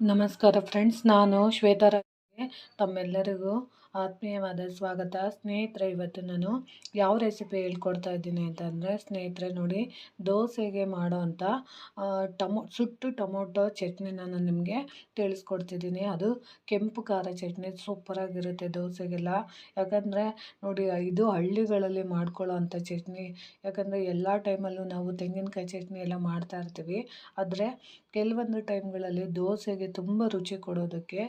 ನಮಸ್ಕಾರ ಫ್ರೆಂಡ್ಸ್, ನಾನು ಶ್ವೇತಾ ರಾಜ್ಗೆ ತಮ್ಮೆಲ್ಲರಿಗೂ ಆತ್ಮೀಯವಾದ ಸ್ವಾಗತ. ಸ್ನೇಹಿತರೆ, ಇವತ್ತು ನಾನು ಯಾವ ರೆಸಿಪಿ ಹೇಳ್ಕೊಡ್ತಾ ಇದ್ದೀನಿ ಅಂತಂದರೆ, ಸ್ನೇಹಿತರೆ ನೋಡಿ, ದೋಸೆಗೆ ಮಾಡೋ ಅಂಥ ಟಮೊ, ಸುಟ್ಟು ಟೊಮೊಟೊ ಚಟ್ನಿ ನಾನು ನಿಮಗೆ ತಿಳಿಸ್ಕೊಡ್ತಿದ್ದೀನಿ. ಅದು ಕೆಂಪು ಖಾರ ಚಟ್ನಿ ಸೂಪರಾಗಿರುತ್ತೆ ದೋಸೆಗೆಲ್ಲ. ಯಾಕಂದರೆ ನೋಡಿ, ಇದು ಹಳ್ಳಿಗಳಲ್ಲಿ ಮಾಡ್ಕೊಳ್ಳೋ ಅಂಥ ಚಟ್ನಿ. ಯಾಕಂದರೆ ಎಲ್ಲ ಟೈಮಲ್ಲೂ ನಾವು ತೆಂಗಿನಕಾಯಿ ಚಟ್ನಿ ಎಲ್ಲ ಮಾಡ್ತಾ ಇರ್ತೀವಿ. ಆದರೆ ಕೆಲವೊಂದು ಟೈಮ್ಗಳಲ್ಲಿ ದೋಸೆಗೆ ತುಂಬ ರುಚಿ ಕೊಡೋದಕ್ಕೆ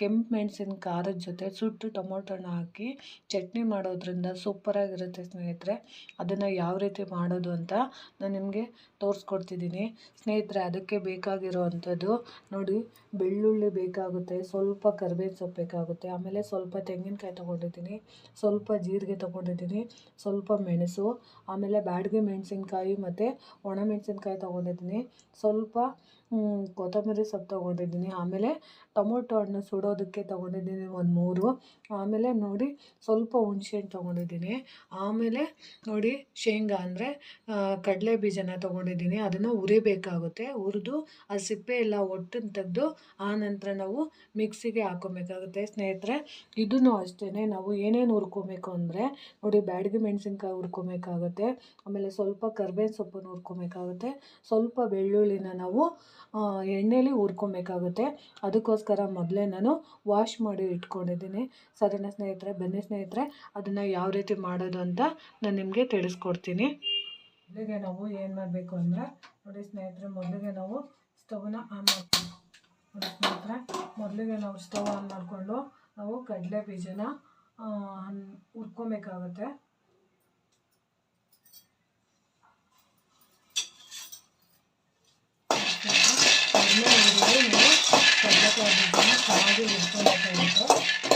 ಕೆಂಪು ಮೆಣಸಿನ ಖಾರದ ಜೊತೆ ಸುಟ್ಟು ಟೊಮೊಟೊನ ಹಾಕಿ ಚಟ್ನಿ ಮಾಡೋದ್ರಿಂದ ಸೂಪರಾಗಿರುತ್ತೆ ಸ್ನೇಹಿತರೆ. ಅದನ್ನು ಯಾವ ರೀತಿ ಮಾಡೋದು ಅಂತ ನಾನು ನಿಮಗೆ ತೋರಿಸ್ಕೊಡ್ತಿದ್ದೀನಿ. ಸ್ನೇಹಿತರೆ, ಅದಕ್ಕೆ ಬೇಕಾಗಿರೋ ಅಂಥದ್ದು ನೋಡಿ, ಬೆಳ್ಳುಳ್ಳಿ ಬೇಕಾಗುತ್ತೆ, ಸ್ವಲ್ಪ ಕರಿಬೇವು ಸೊಪ್ಪು ಬೇಕಾಗುತ್ತೆ, ಆಮೇಲೆ ಸ್ವಲ್ಪ ತೆಂಗಿನಕಾಯಿ ತೊಗೊಂಡಿದ್ದೀನಿ, ಸ್ವಲ್ಪ ಜೀರಿಗೆ ತೊಗೊಂಡಿದ್ದೀನಿ, ಸ್ವಲ್ಪ ಮೆಣಸು, ಆಮೇಲೆ ಬ್ಯಾಡಗಿ ಮೆಣಸಿನ್ಕಾಯಿ ಮತ್ತು ಒಣಮೆಣಸಿನ್ಕಾಯಿ ತೊಗೊಂಡಿದ್ದೀನಿ, ಸ್ವಲ್ಪ ಕೊತ್ತಂಬರಿ ಸೊಪ್ಪು ತೊಗೊಂಡಿದ್ದೀನಿ. ಆಮೇಲೆ ಟೊಮೊಟೊ ಹಣ್ಣು ಸುಡೋದಕ್ಕೆ ತೊಗೊಂಡಿದ್ದೀನಿ ಒಂದು ಮೂರು. ಆಮೇಲೆ ನೋಡಿ ಸ್ವಲ್ಪ ಹುಣ್ಸೆಹಣ್ಣು ತೊಗೊಂಡಿದ್ದೀನಿ. ಆಮೇಲೆ ನೋಡಿ ಶೇಂಗಾ ಅಂದರೆ ಕಡಲೆ ಬೀಜನ ತೊಗೊಂಡಿದ್ದೀನಿ. ಅದನ್ನು ಹುರಿಬೇಕಾಗುತ್ತೆ. ಹುರಿದು ಆ ಸಿಪ್ಪೆ ಎಲ್ಲ ಒಟ್ಟನ್ನು ತೆಗೆದು ಆ ನಂತರ ನಾವು ಮಿಕ್ಸಿಗೆ ಹಾಕೊಬೇಕಾಗುತ್ತೆ. ಸ್ನೇಹಿತರೆ, ಇದನ್ನು ಅಷ್ಟೇ ನಾವು ಏನೇನು ಹುರ್ಕೊಬೇಕು ಅಂದರೆ, ನೋಡಿ ಬ್ಯಾಡಗಿ ಮೆಣಸಿನ್ಕಾಯಿ ಹುರ್ಕೊಬೇಕಾಗುತ್ತೆ. ಆಮೇಲೆ ಸ್ವಲ್ಪ ಕರ್ಬೇವಿನ ಸೊಪ್ಪನ್ನು ಹುರ್ಕೊಬೇಕಾಗುತ್ತೆ. ಸ್ವಲ್ಪ ಬೆಳ್ಳುಳ್ಳಿನ ನಾವು ಎಣ್ಣೆಲಿ ಹುರ್ಕೊಬೇಕಾಗುತ್ತೆ. ಅದಕ್ಕೋಸ್ಕರ ಮೊದಲೇ ನಾನು ವಾಶ್ ಮಾಡಿ ಇಟ್ಕೊಂಡಿದ್ದೀನಿ. ಸರಿನಾ ಸ್ನೇಹಿತರೆ, ಬನ್ನಿ ಸ್ನೇಹಿತರೆ, ಅದನ್ನು ಯಾವ ರೀತಿ ಮಾಡೋದು ಅಂತ ನಾನು ನಿಮಗೆ ತಿಳಿಸ್ಕೊಡ್ತೀನಿ. ಮೊದಲಿಗೆ ನಾವು ಏನು ಮಾಡಬೇಕು ಅಂದರೆ, ನೋಡಿ ಸ್ನೇಹಿತರೆ, ಮೊದಲಿಗೆ ನಾವು ಸ್ಟವ್ನ ಆನ್ ಮಾಡ್ತೀವಿ. ನೋಡಿ ಸ್ನೇಹಿತರೆ, ಮೊದಲಿಗೆ ನಾವು ಸ್ಟವ್ ಆನ್ ಮಾಡಿಕೊಂಡು ನಾವು ಕಡಲೆ ಬೀಜನ ಹುರ್ಕೊಬೇಕಾಗುತ್ತೆ ಎಣ್ಣೆ ನೀವು ಕಡಲೆಕಾಯಿ ಬೀಜನ ಚೆನ್ನಾಗಿ ಹುರ್ಕೊಬೇಕಾಗುತ್ತೆ ಕಡಿಮೆ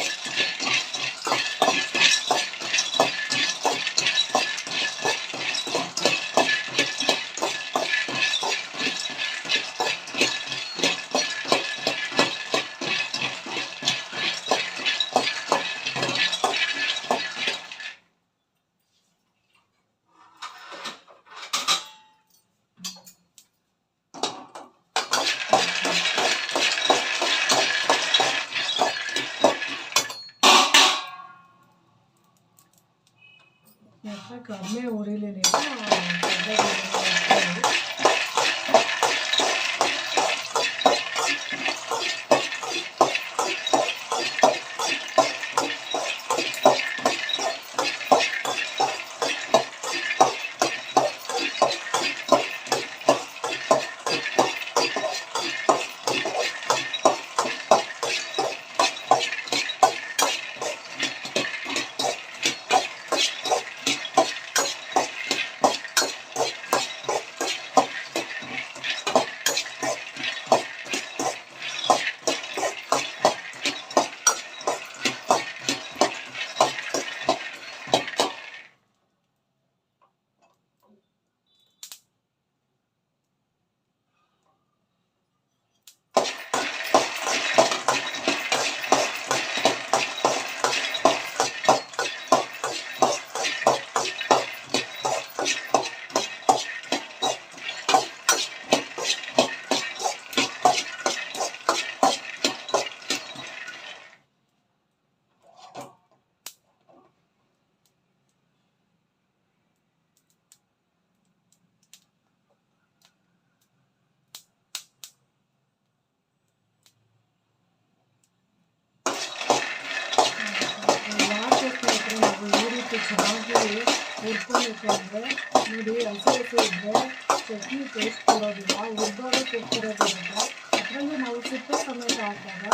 ಹಾಕಿದಾಗ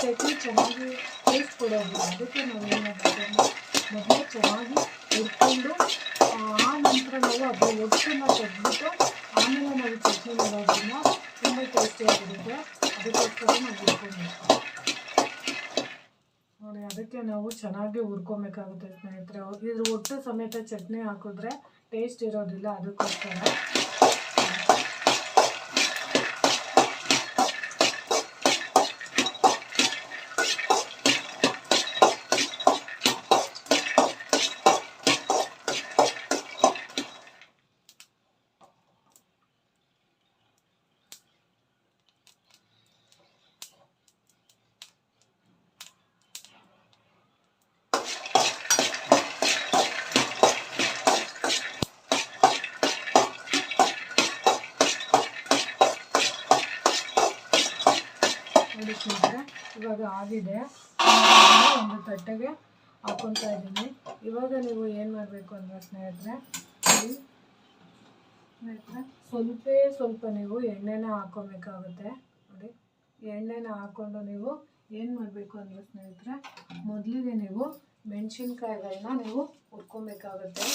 ಚಟ್ನಿ ಚೆನ್ನಾಗಿ ಟೇಸ್ಟ್ ಕೊಡೋದಿಲ್ಲ ಅದಕ್ಕೆ ನಾವು ಏನು ಮಾಡಬೇಕು ಮೊದಲೇ ಚೆನ್ನಾಗಿ ಹುರ್ಕೊಂಡು, ಆ ನಂತರ ನಾವು ಅದರ ಒಟ್ಟನ್ನು ತೆಗೆದ್ಬಿಟ್ಟು ಆಮೇಲೆ ನಾವು ಚಟ್ನಿ ಮಾಡೋದನ್ನ ತುಂಬ ಟೇಸ್ಟಿಯಾಗಿರುತ್ತೆ ಅದಕ್ಕೋಸ್ಕರ ನಾವು ಹುರ್ಕೊಬೇಕು ನೋಡಿ, ಅದಕ್ಕೆ ನಾವು ಚೆನ್ನಾಗಿ ಹುರ್ಕೊಬೇಕಾಗುತ್ತೆ ಸ್ನೇಹಿತರೆ. ಇದ್ರ ಒಟ್ಟು ಸಮೇತ ಚಟ್ನಿ ಹಾಕಿದ್ರೆ ಟೇಸ್ಟ್ ಇರೋದಿಲ್ಲ. ಅದಕ್ಕೋಸ್ಕರ ಆಗಿದೆ. ಒಂದು ತಟ್ಟೆಗೆ ಹಾಕೊತಾ ಇದ್ದೀನಿ. ಇವಾಗ ನೀವು ಏನು ಮಾಡಬೇಕು ಅಂದರೆ ಸ್ನೇಹಿತರೆ ಸ್ನೇಹಿತರೆ, ಸ್ವಲ್ಪ ಸ್ವಲ್ಪ ನೀವು ಎಣ್ಣೆನ ಹಾಕೋಬೇಕಾಗುತ್ತೆ. ನೋಡಿ, ಎಣ್ಣೆನ ಹಾಕ್ಕೊಂಡು ನೀವು ಏನು ಮಾಡಬೇಕು ಅಂದರೆ ಸ್ನೇಹಿತರೆ, ಮೊದಲಿಗೆ ನೀವು ಮೆಣಸಿನ್ಕಾಯಿಗಳನ್ನ ನೀವು ಹುರ್ಕೊಬೇಕಾಗುತ್ತೆ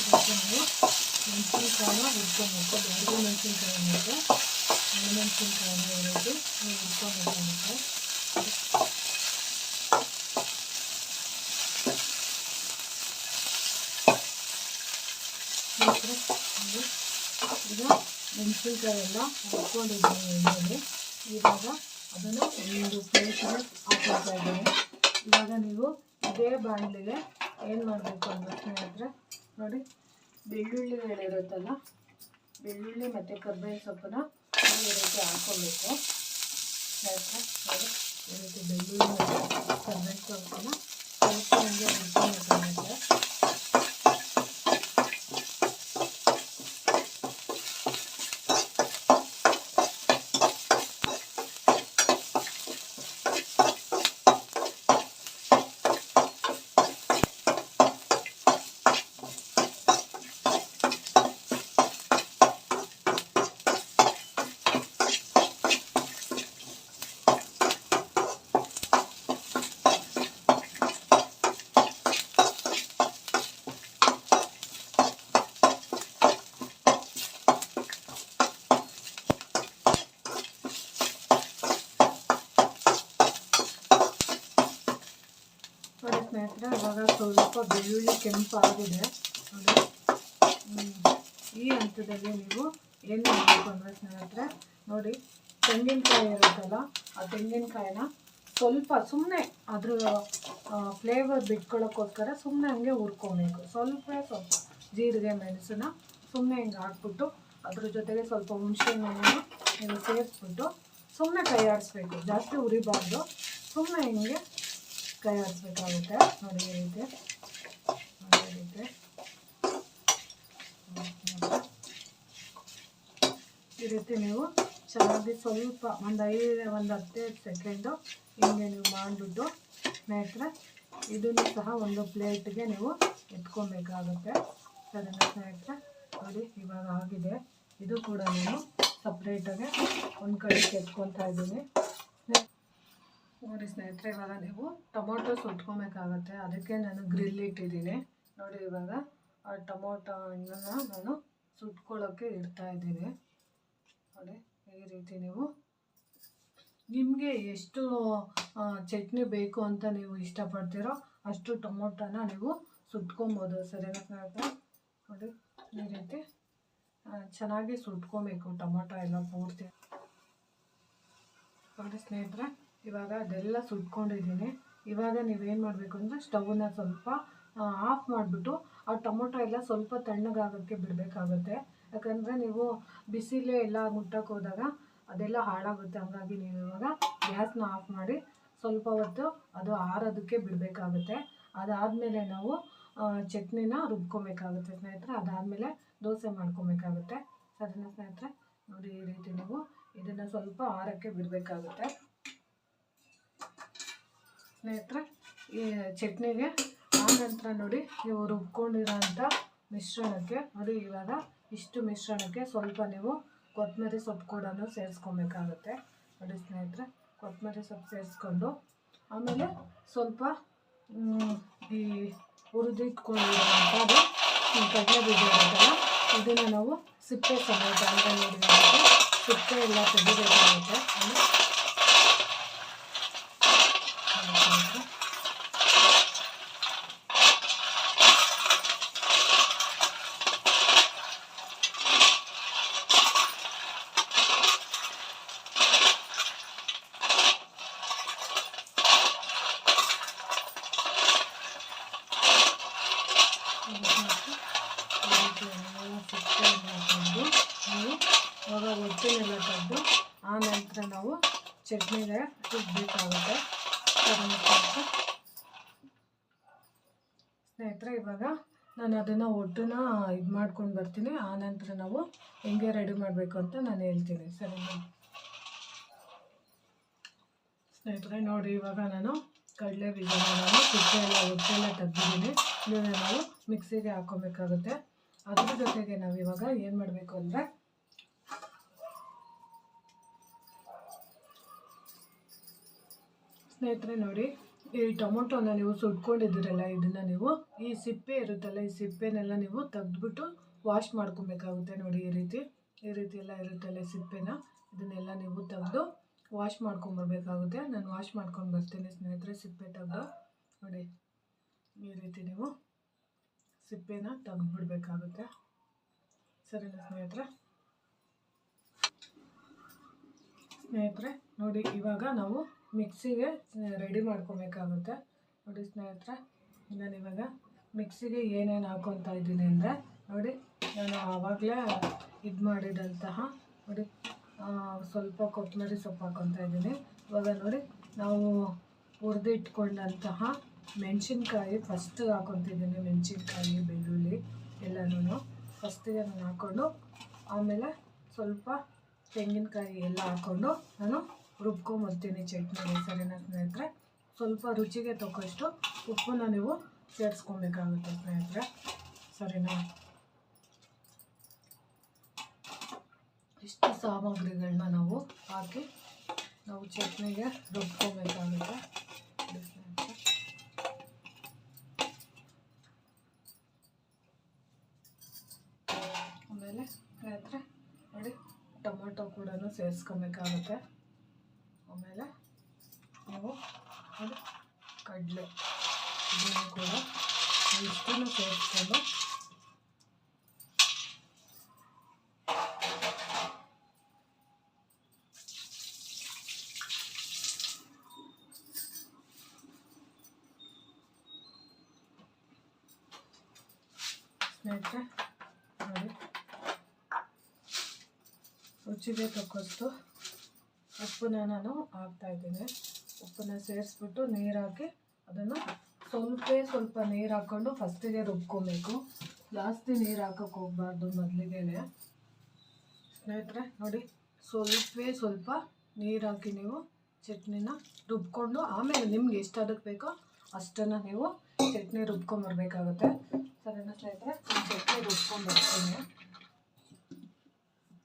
ಇದಕ್ಕೆ ನೀವು ಮೆಣಸಿನ್ಕಾಯಿನ ಹುರ್ಕೊಬೇಕು ಬ್ಯಾಡಗಿ ಮೆಣಸಿನ್ಕಾಯಿ ಮತ್ತು ಒಣಮೆಣಸಿನ್ಕಾಯಿನ ಎರಡು ನೀವು ಹುರ್ಕೊಬೇಕಾಗುತ್ತೆ ಸ್ನೇಹಿತರೆ, ನೋಡಿ, ಈಗ ಮೆಣಸಿನ್ಕಾಯಿ ಎಲ್ಲ ಹುರ್ಕೊಂಡಿದ್ದೀನಿ ಎಣ್ಣೆಲಿ ಇವಾಗ ಅದನ್ನು ಒಂದು ಪ್ಲೇಟಿಗೆ ಹಾಕೊಳ್ತಾ ಇದ್ದೀನಿ ಇವಾಗ ನೀವು ಇದೇ ಬಾಣಲಿಗೆ ಏನು ಮಾಡಬೇಕು ಅಂತ ಹೇಳಿದ್ರೆ ನೋಡಿ ಬೆಳ್ಳುಳ್ಳಿ ಇರುತ್ತಲ್ಲ ಬೆಳ್ಳುಳ್ಳಿ ಮತ್ತು ಕರ್ಬೇವಿನ ಸೊಪ್ಪನ್ನ ಈ ರೀತಿ ಹಾಕ್ಕೊಬೇಕು ಯಾಕೆ ನೋಡಿ ಈ ರೀತಿ ಬೆಳ್ಳುಳ್ಳಿ ಮತ್ತು ಕರ್ಬೇವಿನ ಸೊಪ್ಪನ್ನ ಸ್ವಲ್ಪ ಹಂಗೆ ಹುರ್ಕೊಬೇಕಾಗುತ್ತೆ ನೋಡಿ ಸ್ನೇಹಿತರೆ ಇವಾಗ ಸ್ವಲ್ಪ ಬೆಳ್ಳುಳ್ಳಿ ಕೆಂಪು ಆಗಿದೆ ನೋಡಿ ಹ್ಮ್. ಈ ಹಂತದಲ್ಲಿ ನೀವು ಏನು ಮಾಡಬೇಕು ಅಂದರೆ ಸ್ನೇಹಿತರೆ, ನೋಡಿ ತೆಂಗಿನಕಾಯಿ ಇರುತ್ತಲ್ಲ, ಆ ತೆಂಗಿನಕಾಯಿನ ಸ್ವಲ್ಪ ಸುಮ್ಮನೆ ಅದ್ರ ಫ್ಲೇವರ್ ಬಿಟ್ಕೊಳ್ಳೋಕ್ಕೋಸ್ಕರ ಸುಮ್ಮನೆ ಹಂಗೆ ಹುರ್ಕೊಬೇಕು. ಸ್ವಲ್ಪ ಸ್ವಲ್ಪ ಜೀರಿಗೆ, ಮೆಣಸನ್ನ ಸುಮ್ಮನೆ ಹಿಂಗೆ ಹಾಕ್ಬಿಟ್ಟು ಅದ್ರ ಜೊತೆಗೆ ಸ್ವಲ್ಪ ಹುಣಸೆ ಹಣ್ಣನ್ನು ನೀವು ಸೇರಿಸ್ಬಿಟ್ಟು ಸುಮ್ಮನೆ ಕೈ ಆಡಿಸ್ಬೇಕು ಜಾಸ್ತಿ ಉರಿಬಾರ್ದು ಸುಮ್ಮನೆ ಹಿಂಗೆ ಕೈ ಆಡಿಸ್ಬೇಕಾಗುತ್ತೆ ನೋಡಿ ಈ ರೀತಿ ನೋಡಿ ಈ ರೀತಿ ಹ್ಮ್, ನೋಡಿ. ಈ ನೀವು. ಚೆನ್ನಾಗಿ ಸ್ವಲ್ಪ ಒಂದು ಐದು, ಒಂದು ಹದಿನೈದು ಸೆಕೆಂಡು ಹಿಂಗೆ ನೀವು ಮಾಡಿಬಿಟ್ಟು ಸ್ನೇಹಿತರೆ, ಇದನ್ನು ಸಹ ಒಂದು ಪ್ಲೇಟ್ಗೆ ನೀವು ಎತ್ಕೊಬೇಕಾಗುತ್ತೆ. ಸರಿ ಸ್ನೇಹಿತರೆ? ನೋಡಿ, ಇವಾಗ ಆಗಿದೆ. ಇದು ಕೂಡ ನಾನು ಸಪ್ರೇಟಾಗಿ ಒಂದು ಕಡೆ ಎತ್ಕೊತಾ ಇದ್ದೀನಿ. ನೋಡಿ ಸ್ನೇಹಿತರೆ, ಇವಾಗ ನೀವು ಟೊಮೊಟೊ ಸುಟ್ಕೊಬೇಕಾಗತ್ತೆ ಅದಕ್ಕೆ ನಾನು ಗ್ರಿಲ್ ಇಟ್ಟಿದ್ದೀನಿ. ನೋಡಿ ಇವಾಗ ಆ ಟೊಮೊಟೊ ಹಣ್ಣನ್ನು ನಾನು ಸುಟ್ಕೊಳ್ಳೋಕ್ಕೆ ಇಡ್ತಾ ಇದ್ದೀನಿ. ನೋಡಿ ಈ ರೀತಿ ನೀವು? ನಿಮಗೆ ಎಷ್ಟು ಚಟ್ನಿ ಬೇಕು ಅಂತ ನೀವು ಇಷ್ಟಪಡ್ತೀರೋ ಅಷ್ಟು ಟೊಮೊಟೊನ ನೀವು ಸುಟ್ಕೊಬೋದು, ಸರಿನಾ ನೋಡಿ, ಈ ರೀತಿ. ಚೆನ್ನಾಗಿ ಸುಟ್ಕೊಬೇಕು ಟೊಮೊಟೊ ಎಲ್ಲ ಪೂರ್ತಿ. ನೋಡಿ ಸ್ನೇಹಿತರೆ, ಇವಾಗ ಅದೆಲ್ಲ ಸುಟ್ಕೊಂಡಿದ್ದೀನಿ. ಇವಾಗ ನೀವೇನು ಮಾಡಬೇಕು ಅಂದರೆ ಸ್ಟವ್ನ ಸ್ವಲ್ಪ ಆಫ್ ಮಾಡಿಬಿಟ್ಟು ಆ ಟೊಮೊಟೊ ಎಲ್ಲ ಸ್ವಲ್ಪ ತಣ್ಣಗಾಗೋಕ್ಕೆ ಬಿಡಬೇಕಾಗುತ್ತೆ. ಯಾಕಂದರೆ ನೀವು ಬಿಸಿಲೇ ಎಲ್ಲ ಮುಟ್ಟಕ್ಕೆ ಹೋದಾಗ ಅದೆಲ್ಲ ಹಾಳಾಗುತ್ತೆ. ಹಂಗಾಗಿ ನೀವು ಇವಾಗ ಗ್ಯಾಸ್ನ ಆಫ್ ಮಾಡಿ ಸ್ವಲ್ಪ ಹೊತ್ತು ಅದು ಆರೋದಕ್ಕೆ ಬಿಡಬೇಕಾಗುತ್ತೆ. ಅದಾದಮೇಲೆ ನಾವು ಚಟ್ನಿನ ರುಬ್ಕೊಬೇಕಾಗುತ್ತೆ ಸ್ನೇಹಿತರೆ. ಅದಾದಮೇಲೆ ದೋಸೆ ಮಾಡ್ಕೊಬೇಕಾಗುತ್ತೆ. ಅದನ್ನು ಸ್ನೇಹಿತರೆ, ನೋಡಿ ಈ ರೀತಿ ನೀವು ಇದನ್ನು ಸ್ವಲ್ಪ ಆರಕ್ಕೆ ಬಿಡಬೇಕಾಗುತ್ತೆ. ಸ್ನೇಹಿತರೆ, ಈ ಚಟ್ನಿಗೆ ಆ ನಂತರ ನೋಡಿ ನೀವು ರುಬ್ಕೊಂಡಿರೋಂಥ ಮಿಶ್ರಣಕ್ಕೆ ನೋಡಿ ಇವಾಗ ಇಷ್ಟು ಮಿಶ್ರಣಕ್ಕೆ ಸ್ವಲ್ಪ ನೀವು ಕೊತ್ತಂಬರಿ ಸೊಪ್ಪು ಕೂಡ ಸೇರಿಸ್ಕೊಬೇಕಾಗುತ್ತೆ. ನೋಡಿ ಸ್ನೇಹಿತರೆ, ಕೊತ್ತಂಬರಿ ಸೊಪ್ಪು ಸೇರಿಸ್ಕೊಂಡು, ಆಮೇಲೆ ಸ್ವಲ್ಪ ಈ ಹುರಿದಿಟ್ಕೊಂಡಿರುವಂಥದ್ದು ಕಡಲೆ ಬೀಜ ಇರುತ್ತಲ್ಲ, ಇದನ್ನು ನಾವು ಸಿಪ್ಪೆ ಸಮೇತ ಅಂದರೆ ನೋಡಿ ಇದಕ್ಕೆ ಸಿಪ್ಪೆ ಎಲ್ಲ ತೆಗಿಬೇಕಾಗುತ್ತೆ ಅಂದರೆ ನೋಡಿ ಸ್ನೇಹಿತರೆ. ಸಿಪ್ಪೆನೆಲ್ಲ ತೆಗೆದು ಆ ನಂತರ ನಾವು ಚಟ್ನಿಗೆ ರುಬ್ಬೇಕಾಗುತ್ತೆ ಸ್ನೇಹಿತರೆ ಸ್ನೇಹಿತರೆ ಇವಾಗ ನಾನು ಒಟ್ಟನ್ನ ಇದು ಮಾಡ್ಕೊಂಡು ಬರ್ತೀನಿ. ಆ ನಂತರ ನಾವು ಹೆಂಗೆ ರೆಡಿ ಮಾಡಬೇಕು ಅಂತ ನಾನು ಹೇಳ್ತೀನಿ. ಸರಿ ಸ್ನೇಹಿತರೆ, ನೋಡಿ ಇವಾಗ ನಾನು ಕಡಲೆ ಬೀಜನ ನಾನು ಒಟ್ಟೆಲ್ಲ ತೆಗ್ದಿದ್ದೀನಿ. ಇದನ್ನು ನಾವು ಮಿಕ್ಸಿಗೆ ಹಾಕ್ಕೊಬೇಕಾಗುತ್ತೆ ಅದ್ರ ಜೊತೆಗೆ ನಾವು ಇವಾಗ ಏನು ಮಾಡಬೇಕು ಅಂದರೆ ಸ್ನೇಹಿತರೆ, ನೋಡಿ ಈ ಟೊಮೊಟೊನ ನೀವು ಸುಟ್ಕೊಂಡಿದ್ದೀರಲ್ಲ, ಇದನ್ನು ನೀವು ಈ ಸಿಪ್ಪೆ ಇರುತ್ತಲ್ಲ, ಈ ಸಿಪ್ಪೆನೆಲ್ಲ ನೀವು ತೆಗೆದ್ಬಿಟ್ಟು ವಾಶ್ ಮಾಡ್ಕೊಬೇಕಾಗುತ್ತೆ ನೋಡಿ ಈ ರೀತಿ. ಈ ರೀತಿ ಎಲ್ಲ ಇರುತ್ತಲ್ಲ ಸಿಪ್ಪೆನ. ಇದನ್ನೆಲ್ಲ ನೀವು ತೆಗೆದು ವಾಶ್ ಮಾಡ್ಕೊಂಬರ್ಬೇಕಾಗುತ್ತೆ. ನಾನು ವಾಶ್ ಮಾಡ್ಕೊಂಡು ಬರ್ತೀನಿ ಸ್ನೇಹಿತರೆ, ಸಿಪ್ಪೆ ತೆಗೆದು. ನೋಡಿ, ಈ ರೀತಿ ನೀವು ಸಿಪ್ಪೆನ ತೆಗೆದ್ಬಿಡ್ಬೇಕಾಗುತ್ತೆ. ಸರಿನಾ ಸ್ನೇಹಿತರೆ? ಸ್ನೇಹಿತರೆ, ನೋಡಿ, ಇವಾಗ ನಾವು ಮಿಕ್ಸಿಗೆ ರೆಡಿ ಮಾಡ್ಕೊಬೇಕಾಗುತ್ತೆ. ನೋಡಿ ಸ್ನೇಹಿತರೆ, ನಾನು ಇವಾಗ ಮಿಕ್ಸಿಗೆ ಏನೇನು ಹಾಕೊತಾ ಇದ್ದೀನಿ ಅಂದರೆ, ನೋಡಿ, ನಾನು ಆವಾಗಲೇ ಇದು ಮಾಡಿದಂತಹ, ನೋಡಿ ಸ್ವಲ್ಪ ಕೊತ್ತಂಬರಿ ಸೊಪ್ಪು ಹಾಕೊತಾ ಇದ್ದೀನಿ. ಇವಾಗ ನೋಡಿ, ನಾವು ಹುರಿದಿಟ್ಕೊಂಡಂತಹ ಮೆಣಸಿನ್ಕಾಯಿ ಫಸ್ಟ್ ಹಾಕೊತಿದ್ದೀನಿ ಮೆಣಸಿನ್ಕಾಯಿ, ಬೆಳ್ಳುಳ್ಳಿ ಎಲ್ಲನೂ ಫಸ್ಟಿಗೆ ನಾನು ಹಾಕ್ಕೊಂಡು ಆಮೇಲೆ ಸ್ವಲ್ಪ ತೆಂಗಿನಕಾಯಿ ಎಲ್ಲ ಹಾಕ್ಕೊಂಡು ನಾನು ರುಬ್ಕೊಂಬರ್ತೀನಿ ಚಟ್ನಿ ಸರಿನಾ ಸ್ನೇಹಿತರೆ. ಸ್ವಲ್ಪ ರುಚಿಗೆ ತಕ್ಕಷ್ಟು ಉಪ್ಪನ್ನು ನೀವು ಸೇರಿಸ್ಕೊಬೇಕಾಗುತ್ತೆ ಸ್ನೇಹಿತರೆ. ಸರಿನಾ? ಇಷ್ಟು ಸಾಮಗ್ರಿಗಳನ್ನ ನಾವು ಹಾಕಿ ನಾವು ಚಟ್ನಿಗೆ ರುಬ್ಕೊಬೇಕಾಗುತ್ತೆ ಆಮೇಲೆ ಸ್ನೇಹಿತರೆ, ನೋಡಿ ಟೊಮೊಟೊ ಕೂಡ ಸೇರಿಸ್ಕೊಬೇಕಾಗುತ್ತೆ ಆಮೇಲೆ ನೀವು ಅದು ಕಡಲೆ ಇದನ್ನು ಕೂಡ ಇಷ್ಟನ್ನು ಸೇರಿಸ್ಕೊಂಡು ಸ್ನೇಹಿತರೆ ನೋಡಿ. ರುಚಿಗೆ ತಕ್ಕಷ್ಟು ಉಪ್ಪನ್ನ ನಾನು ಹಾಕ್ತಾಯಿದ್ದೀನಿ ಉಪ್ಪನ್ನ ಸೇರಿಸ್ಬಿಟ್ಟು ನೀರಾಕಿ ಅದನ್ನು ಸ್ವಲ್ಪ ಸ್ವಲ್ಪ ನೀರು ಹಾಕ್ಕೊಂಡು ಫಸ್ಟಿಗೆ ರುಬ್ಕೊಬೇಕು. ಜಾಸ್ತಿ ನೀರು ಹಾಕೋಕೆ ಹೋಗ್ಬಾರ್ದು ಮೊದಲಿಗೆ ಸ್ನೇಹಿತರೆ, ನೋಡಿ, ಸ್ವಲ್ಪ ಸ್ವಲ್ಪ ನೀರು ಹಾಕಿ ನೀವು ಚಟ್ನಿನ ರುಬ್ಕೊಂಡು ಆಮೇಲೆ ನಿಮ್ಗೆ ಎಷ್ಟು ಅದಕ್ಕೆ ಬೇಕೋ ಅಷ್ಟನ್ನು ನೀವು ಚಟ್ನಿ ರುಬ್ಕೊಂಬರ್ಬೇಕಾಗುತ್ತೆ ಸರಿನಾ ಸ್ನೇಹಿತರೆ? ಚಟ್ನಿ ರುಬ್ಕೊಂಡ್ಬರ್ತೀನಿ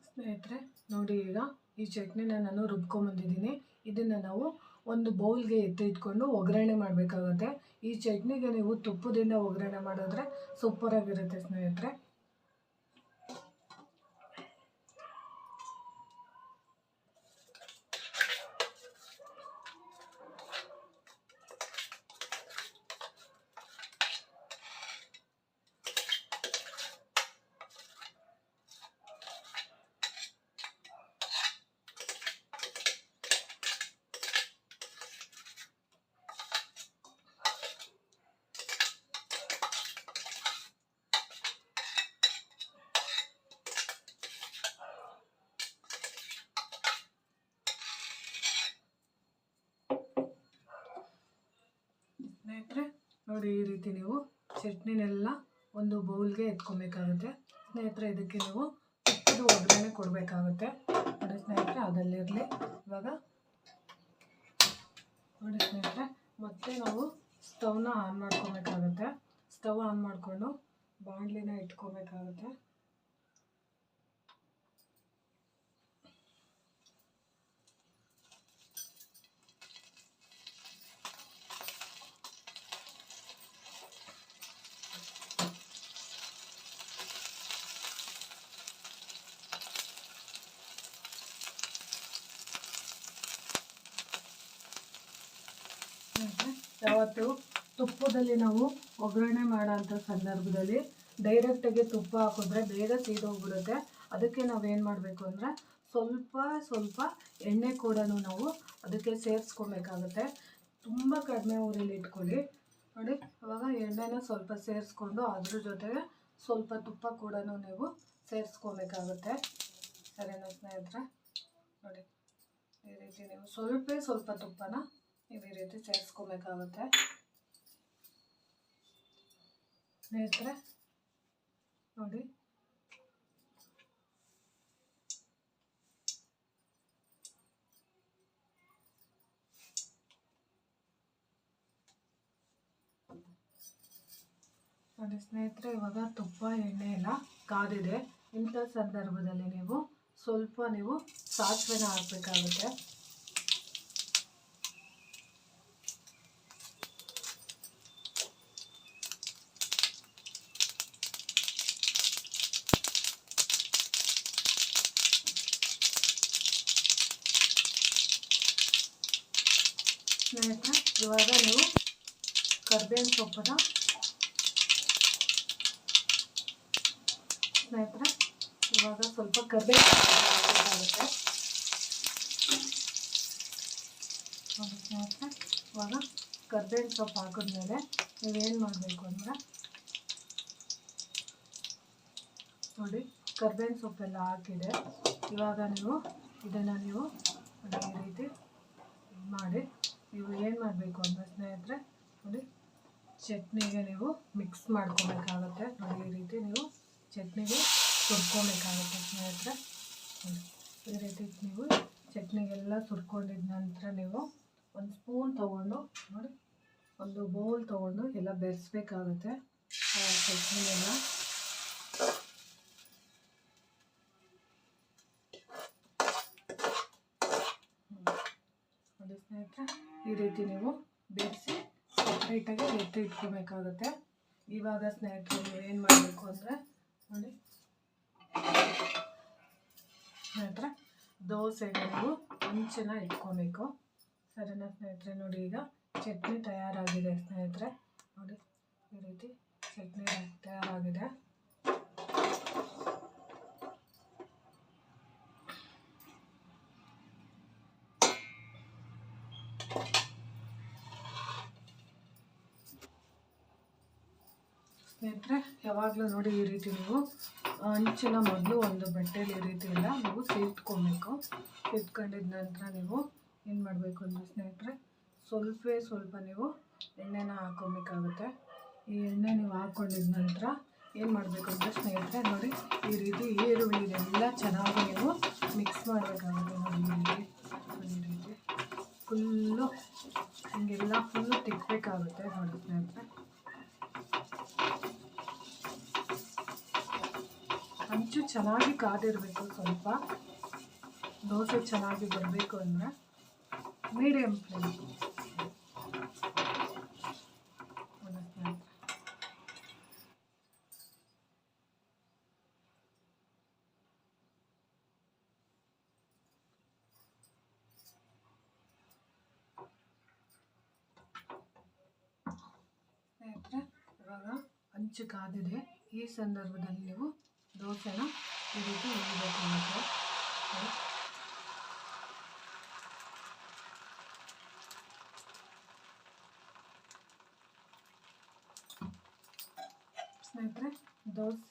ಸ್ನೇಹಿತರೆ, ನೋಡಿ ಈಗ ಈ ಚಟ್ನಿನ ನಾನು ರುಬ್ಕೊಂಬಂದಿದ್ದೀನಿ. ಇದನ್ನು ನಾವು ಒಂದು ಬೌಲ್ಗೆ ಎತ್ತಿಟ್ಕೊಂಡು ಒಗ್ಗರಣೆ ಮಾಡಬೇಕಾಗುತ್ತೆ. ಈ ಚಟ್ನಿಗೆ ನೀವು ತುಪ್ಪದಿಂದ ಒಗ್ಗರಣೆ ಮಾಡಿದ್ರೆ ಸೂಪರಾಗಿರುತ್ತೆ ಸ್ನೇಹಿತರೆ. ಸ್ನೇಹಿತರೆ, ನೋಡಿ ಈ ರೀತಿ ನೀವು ಚಟ್ನಿನೆಲ್ಲ ಒಂದು ಬೌಲ್ಗೆ ಎತ್ಕೊಬೇಕಾಗುತ್ತೆ. ಸ್ನೇಹಿತರೆ, ಇದಕ್ಕೆ ನೀವು ತುಪ್ಪದ ಒಗ್ಗರಣೆ ಕೊಡಬೇಕಾಗುತ್ತೆ. ನೋಡಿ ಸ್ನೇಹಿತರೆ ಅದಲ್ಲಿರಲಿ ಇವಾಗ ನೋಡಿ ಸ್ನೇಹಿತರೆ, ಮತ್ತೆ ನಾವು ಸ್ಟವ್ನ ಆನ್ ಮಾಡ್ಕೊಬೇಕಾಗುತ್ತೆ. ಸ್ಟವ್ ಆನ್ ಮಾಡಿಕೊಂಡು ಬಾಣಲಿನ ಇಟ್ಕೊಬೇಕಾಗುತ್ತೆ. ಯಾವತ್ತು? ತುಪ್ಪದಲ್ಲಿ ನಾವು ಒಗ್ಗರಣೆ ಮಾಡೋಂಥ ಸಂದರ್ಭದಲ್ಲಿ ಡೈರೆಕ್ಟಾಗಿ ತುಪ್ಪ ಹಾಕಿದ್ರೆ ಬೇಗ ಸೀದೋಗ್ಬಿಡುತ್ತೆ. ಅದಕ್ಕೆ ನಾವೇನು ಮಾಡಬೇಕು ಅಂದರೆ ಸ್ವಲ್ಪ ಸ್ವಲ್ಪ ಎಣ್ಣೆ ಕೂಡ ನಾವು ಅದಕ್ಕೆ ಸೇರಿಸ್ಕೊಬೇಕಾಗುತ್ತೆ. ತುಂಬ ಕಡಿಮೆ ಊರಲ್ಲಿ ಇಟ್ಕೊಳ್ಳಿ. ನೋಡಿ ಅವಾಗ ಎಣ್ಣೆನ ಸ್ವಲ್ಪ ಸೇರಿಸ್ಕೊಂಡು ಅದ್ರ ಜೊತೆಗೆ ಸ್ವಲ್ಪ ತುಪ್ಪ ಕೂಡ ನೀವು ಸೇರಿಸ್ಕೊಬೇಕಾಗುತ್ತೆ. ಸರಿನಾ ಸ್ನೇಹಿತರೆ? ನೋಡಿ, ಈ ರೀತಿ ನೀವು ಸ್ವಲ್ಪ ಸ್ವಲ್ಪ ತುಪ್ಪನ ಈ ರೀತಿ ಸೇರಿಸ್ಕೋಬೇಕಾಗುತ್ತೆ ಸ್ನೇಹಿತರೆ ನೋಡಿ ನೋಡಿ ಸ್ನೇಹಿತರೆ, ಇವಾಗ ತುಪ್ಪ ಎಣ್ಣೆ ಎಲ್ಲ ಕಾದಿದೆ. ಇಂಥ ಸಂದರ್ಭದಲ್ಲಿ ನೀವು ಸ್ವಲ್ಪ ನೀವು ಸಾಸಿವೆನ ಹಾಕಬೇಕಾಗುತ್ತೆ. ಕರ್ಬೇವಿನ ಸೊಪ್ಪನ್ನ ಸ್ನೇಹಿತರ, ಇವಾಗ ಸ್ವಲ್ಪ ಕರ್ಬೇವು ನೋಡಿ ಸ್ನೇಹಿತರೆ ಇವಾಗ ಕರ್ಬೇವಿನ ಸೊಪ್ಪು ಹಾಕಿದ್ಮೇಲೆ ನೀವೇನು ಮಾಡಬೇಕು ಅಂದರೆ ನೋಡಿ, ಕರ್ಬೇವಿನ ಸೊಪ್ಪೆಲ್ಲ ಹಾಕಿದೆ. ಇವಾಗ ನೀವು ಇದನ್ನು ನೀವು ಈ ರೀತಿ ಮಾಡಿ ನೀವು ಏನು ಮಾಡಬೇಕು ಅಂದರೆ ಸ್ನೇಹಿತರೆ, ನೋಡಿ. ಚಟ್ನಿಗೆ ನೀವು ಮಿಕ್ಸ್ ಮಾಡ್ಕೊಬೇಕಾಗುತ್ತೆ. ನೋಡಿ ಈ ರೀತಿ ನೀವು ಚಟ್ನಿಗೆ ಸುರ್ಕೊಬೇಕಾಗುತ್ತೆ ಸ್ನೇಹಿತರೆ. ಈ ರೀತಿ ನೀವು ಚಟ್ನಿಗೆಲ್ಲ ಸುರ್ಕೊಂಡಿದ ನಂತರ ನೀವು ಒಂದು ಸ್ಪೂನ್ ತೊಗೊಂಡು ನೋಡಿ, ಒಂದು ಬೌಲ್ ತೊಗೊಂಡು ಎಲ್ಲ ಬೆರೆಸ್ಬೇಕಾಗುತ್ತೆ. ಚಟ್ನಿಗೆಲ್ಲ ಸ್ನೇಹಿತರೆ, ಈ ರೀತಿ ನೀವು ಬೆರೆಸಿ ಸಪ್ರೇಟಾಗಿ ಎತ್ತಿ ಇಟ್ಕೋಬೇಕಾಗುತ್ತೆ. ಇವಾಗ ಸ್ನೇಹಿತರು ಏನು ಮಾಡಬೇಕು ಅಂದರೆ, ನೋಡಿ. ಸ್ನೇಹಿತರೆ ದೋಸೆಗಳಿಗೂ ಮುಂಚೆನ ಇಟ್ಕೋಬೇಕು. ಸರಿನಾ ಸ್ನೇಹಿತರೆ, ನೋಡಿ ಈಗ ಚಟ್ನಿ ತಯಾರಾಗಿದೆ ಸ್ನೇಹಿತರೆ. ನೋಡಿ, ಈ ರೀತಿ ಚಟ್ನಿ ತಯಾರಾಗಿದೆ. ಸ್ನೇಹಿತರೆ, ಯಾವಾಗಲೂ ನೋಡಿ ಈ ರೀತಿ ನೀವು ಅಂಚಿನ ಮೊದಲು ಒಂದು ಬಟ್ಟೆಲಿ ಈ ರೀತಿ ಎಲ್ಲ ನೀವು ಸೇರ್ತ್ಕೊಬೇಕು ಸೇರ್ಕೊಂಡಿದ ನಂತರ ನೀವು ಏನು ಮಾಡಬೇಕು ಅಂದರೆ ಸ್ನೇಹಿತರೆ ಸ್ವಲ್ಪವೇ ಸ್ವಲ್ಪ ನೀವು ಎಣ್ಣೆನ ಹಾಕೊಬೇಕಾಗುತ್ತೆ. ಈ ಎಣ್ಣೆ ನೀವು ಹಾಕ್ಕೊಂಡಿದ ನಂತರ ಏನು ಮಾಡಬೇಕು ಅಂದರೆ ಸ್ನೇಹಿತರೆ, ನೋಡಿ ಈ ರೀತಿ ಈರುಳ್ಳಿ ಇದೆಲ್ಲ ಚೆನ್ನಾಗಿ ನೀವು ಮಿಕ್ಸ್ ಮಾಡಬೇಕಾಗುತ್ತೆ ನೋಡಿ ಈ ರೀತಿ. ಈ ರೀತಿ. ಫುಲ್ಲು, ಹಿಂಗೆಲ್ಲ ಫುಲ್ಲು ತಿಕ್ಕಬೇಕಾಗುತ್ತೆ ನೋಡಿ ಸ್ನೇಹಿತರೆ. ಹಂಚು ಚೆನ್ನಾಗಿ ಕಾದಿರಬೇಕು ಸ್ವಲ್ಪ. ದೋಸೆ ಚೆನ್ನಾಗಿ ಬರಬೇಕು ಅಂದರೆ ಮೀಡಿಯಮ್ ಫ್ಲೇಮ್ ಇವಾಗ ಹಂಚು ಕಾದಿದೆ. ಈ ಸಂದರ್ಭದಲ್ಲಿ ನೀವು ದೋಸೆನ ಈ ರೀತಿ ಇಡಬೇಕಾಗುತ್ತೆ ನೋಡಿ. ಸ್ನೇಹಿತರೆ, ದೋಸೆ.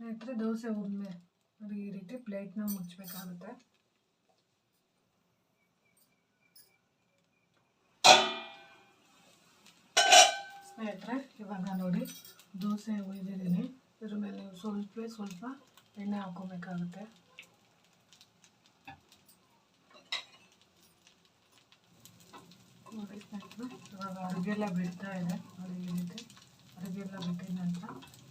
ಸ್ನೇಹಿತರೆ, ದೋಸೆ ಉದ್ಮೇಲೆ ಅದು ಈ ರೀತಿ ಪ್ಲೇಟ್ನ ಮುಚ್ಚಬೇಕಾಗುತ್ತೆ ಸ್ನೇಹಿತರೆ ಇವಾಗ ನೋಡಿ ದೋಸೆ ಹುಯ್ದಿದ್ದೀನಿ. ಇದ್ರ ಮೇಲೆ ಸ್ವಲ್ಪ ಸ್ವಲ್ಪ ಎಣ್ಣೆ ಹಾಕೋಬೇಕಾಗುತ್ತೆ. ನೋಡಿ ಇವಾಗ ಅಡುಗೆಲ್ಲ ಬಿಡ್ತಾ ಇದೆ. ನೋಡಿ ಈ ರೀತಿ ಅಡುಗೆಲ್ಲ ಬಿಟ್ಟಿದ ನಂತರ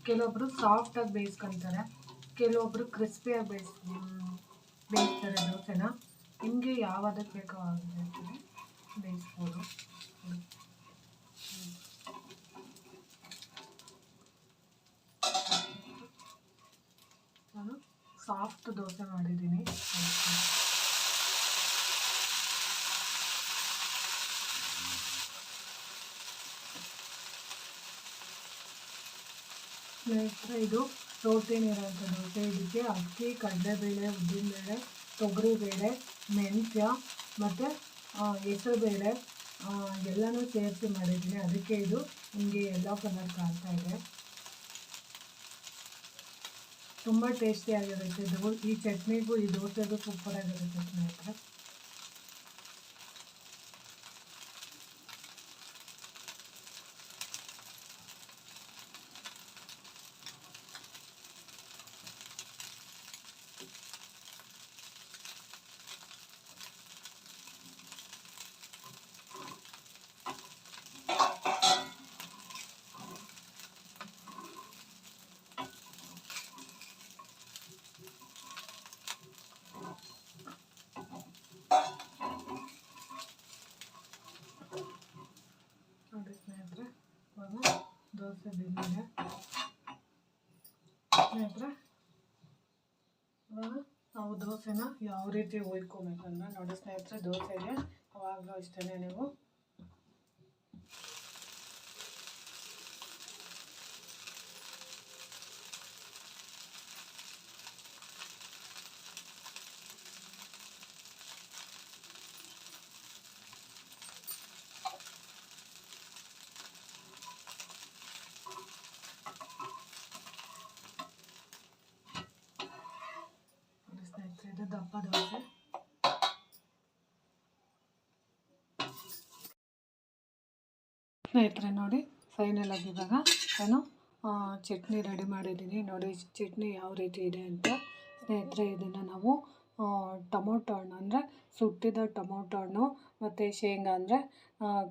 ಕೆಲವೊಬ್ಬರು ಸಾಫ್ಟಾಗಿ ಬೇಯಿಸ್ಕೊಂತಾರೆ. ಕೆಲವೊಬ್ರು ಕ್ರಿಸ್ಪಿಯಾಗಿ ಬೇಯಿಸ್, ಬೇಯಿಸ್ತಾರೆ ದೋಸೆನ. ನಿಮಗೆ ಯಾವ್ದಕ್ಕೆ ಬೇಕೋ ಬೇಯಿಸ್ಬೋದು. ಸಾಫ್ಟ್ ದೋಸೆ ಮಾಡಿದ್ದೀನಿ. ಸ್ನೇಹಿತರೆ ಇದು ಪ್ರೋಟೀನ್ ಇರೋಂಥ ದೋಸೆ ಇದಕ್ಕೆ ಅಕ್ಕಿ, ಕಡಲೆಬೇಳೆ, ಉದ್ದಿನಬೇಳೆ, ತೊಗರಿಬೇಳೆ, ಮೆಂತ್ಯ ಮತ್ತು ಹೆಸರುಬೇಳೆ ಎಲ್ಲನೂ ಸೇರಿಸಿ ಮಾಡಿದ್ದೀನಿ. ಅದಕ್ಕೆ ಇದು ನಿಮಗೆ ಎಲ್ಲ ಕಲರ್ ಕಾಣ್ತಾ ಇದೆ. ತುಂಬ ಟೇಸ್ಟಿಯಾಗಿರುತ್ತೆ ಇದು. ಈ ಚಟ್ನಿಗೂ ಈ ದೋಸೆಗೂ ಸೂಪರಾಗಿರುತ್ತೆ ಸ್ನೇಹಿತರೆ ನೋಡಿ ಸ್ನೇಹಿತರೆ ಇವಾಗ ಬೆಂದಿದೆ ಸ್ನೇಹಿತರೆ ಇವಾಗ ನಾವು ದೋಸೆನ ಯಾವ ರೀತಿ ಹುಯ್ಕೊಬೇಕಂದ್ರೆ ನೋಡಿ ಸ್ನೇಹಿತರೆ ದೋಸೆಗೆ ಅವಾಗ ಇಷ್ಟೇ ನೀವು ನೋಡಿ ಸ್ನೇಹಿತರೆ ಇದು ದಪ್ಪ ದೋಸೆ ಸ್ನೇಹಿತರೆ ನೋಡಿ ಫೈನಲ್ ಆಗಿದ್ದಾಗ ನಾನು ಚಟ್ನಿ ರೆಡಿ ಮಾಡಿದ್ದೀನಿ. ನೋಡಿ, ಚಟ್ನಿ ಯಾವ ರೀತಿ ಇದೆ ಅಂತ. ಸ್ನೇಹಿತರೆ, ಇದನ್ನು ನಾವು ಟೊಮೊಟೊ ಹಣ್ಣು ಅಂದರೆ ಸುಟ್ಟಿದ ಟೊಮೊಟೊ ಹಣ್ಣು ಮತ್ತು ಶೇಂಗಾ ಅಂದರೆ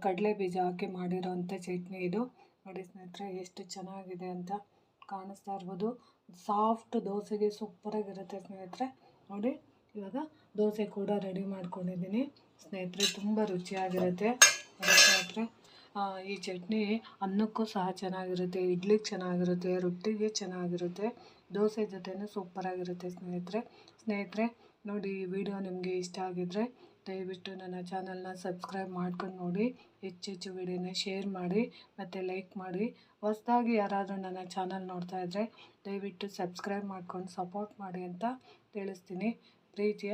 ಕಡಲೆ ಬೀಜ ಹಾಕಿ ಮಾಡಿರೋಂಥ ಚಟ್ನಿ ಇದು. ನೋಡಿ ಸ್ನೇಹಿತರೆ, ಎಷ್ಟು ಚೆನ್ನಾಗಿದೆ ಅಂತ ಕಾಣಿಸ್ತಾ ಇರ್ಬೋದು. ಸಾಫ್ಟ್ ದೋಸೆಗೆ ಸೂಪರಾಗಿರುತ್ತೆ ಸ್ನೇಹಿತರೆ. ನೋಡಿ ಇವಾಗ ದೋಸೆ ಕೂಡ ರೆಡಿ ಮಾಡ್ಕೊಂಡಿದ್ದೀನಿ. ಸ್ನೇಹಿತರೆ, ತುಂಬ ರುಚಿಯಾಗಿರುತ್ತೆ. ಸ್ನೇಹಿತರೆ ಈ ಚಟ್ನಿ ಅನ್ನಕ್ಕೂ ಸಹ ಚೆನ್ನಾಗಿರುತ್ತೆ, ಇಡ್ಲಿಗೆ ಚೆನ್ನಾಗಿರುತ್ತೆ, ರೊಟ್ಟಿಗೆ ಚೆನ್ನಾಗಿರುತ್ತೆ. ದೋಸೆ ಜೊತೆನೂ ಸೂಪರಾಗಿರುತ್ತೆ ಸ್ನೇಹಿತರೆ. ಸ್ನೇಹಿತರೆ, ನೋಡಿ ಈ ವಿಡಿಯೋ ನಿಮಗೆ ಇಷ್ಟ ಆಗಿದ್ದರೆ ದಯವಿಟ್ಟು ನನ್ನ ಚಾನಲ್ನ ಸಬ್ಸ್ಕ್ರೈಬ್ ಮಾಡ್ಕೊಂಡು ನೋಡಿ. ಹೆಚ್ಚೆಚ್ಚು ವಿಡಿಯೋನ ಶೇರ್ ಮಾಡಿ, ಮತ್ತು ಲೈಕ್ ಮಾಡಿ. ಹೊಸದಾಗಿ ಯಾರಾದರೂ ನನ್ನ ಚಾನಲ್ ನೋಡ್ತಾ ಇದ್ದರೆ ದಯವಿಟ್ಟು ಸಬ್ಸ್ಕ್ರೈಬ್ ಮಾಡ್ಕೊಂಡು ಸಪೋರ್ಟ್ ಮಾಡಿ ಅಂತ ತಿಳಿಸ್ತೀನಿ. ब्रेड